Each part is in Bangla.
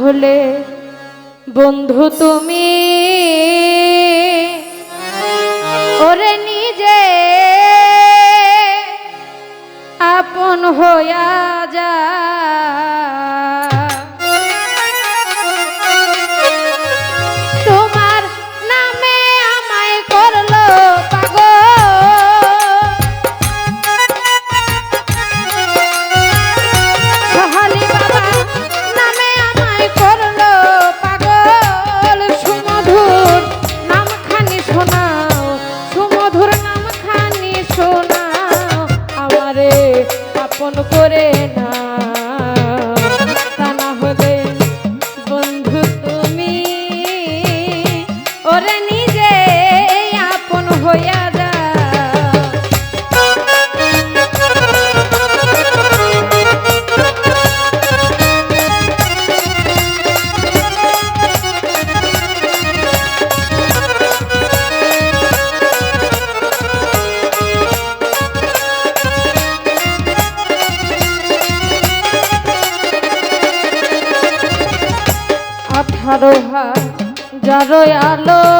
হলে বন্ধু তুমি ওরে নিজে আপন হইয়া যা। যারো হা যারো আলো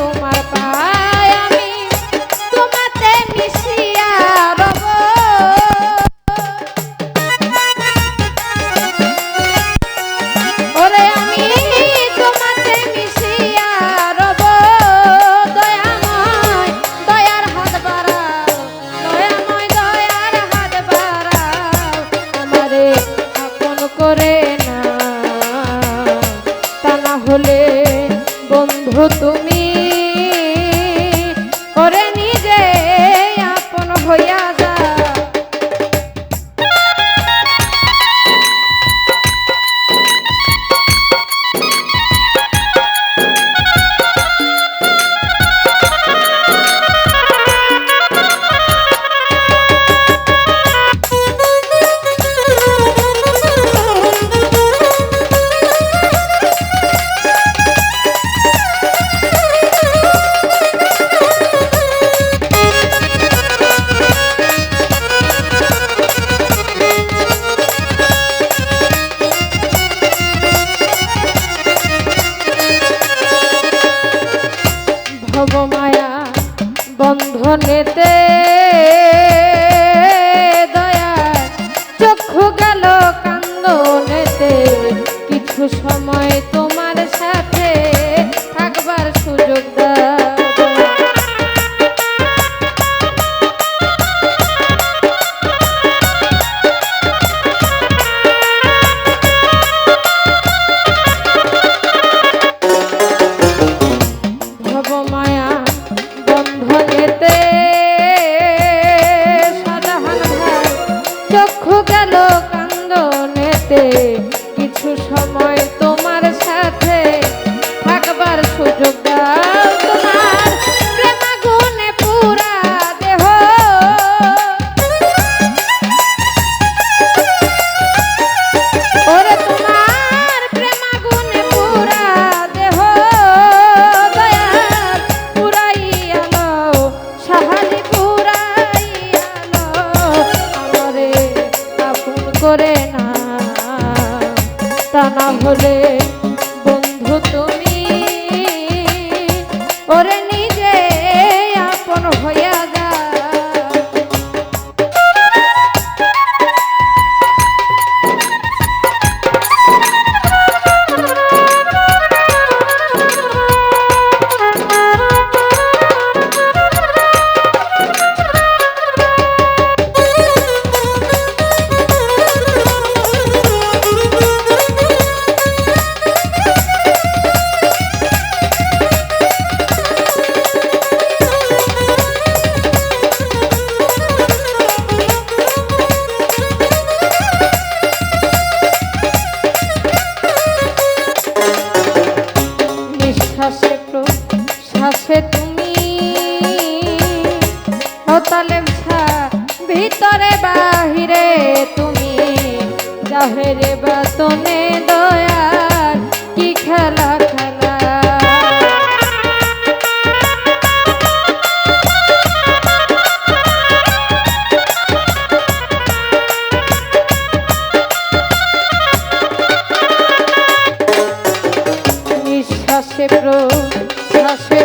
Por eso. করিতে দয়া চক্ষু গেল কান্দনেতে। কিছু সময় তোমার সাথে থাকবার সুযোগ দেয়। দিতে কিছু সময় তোমার সাথে থাকবার সুযোগ পুরা দেহ। ওরে তোমার দেহ। দয়াল পুরাইয়া লও সাহালি করে তারা না হলে বন্ধু তুমি। ওরে ও ভিতরে বাহিরে তুমি। জাহেরে বাতনে দয়ার কি খেলা খেলা। নিঃশ্বাসে প্রশ্বাসে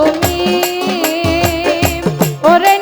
তুমি ওরে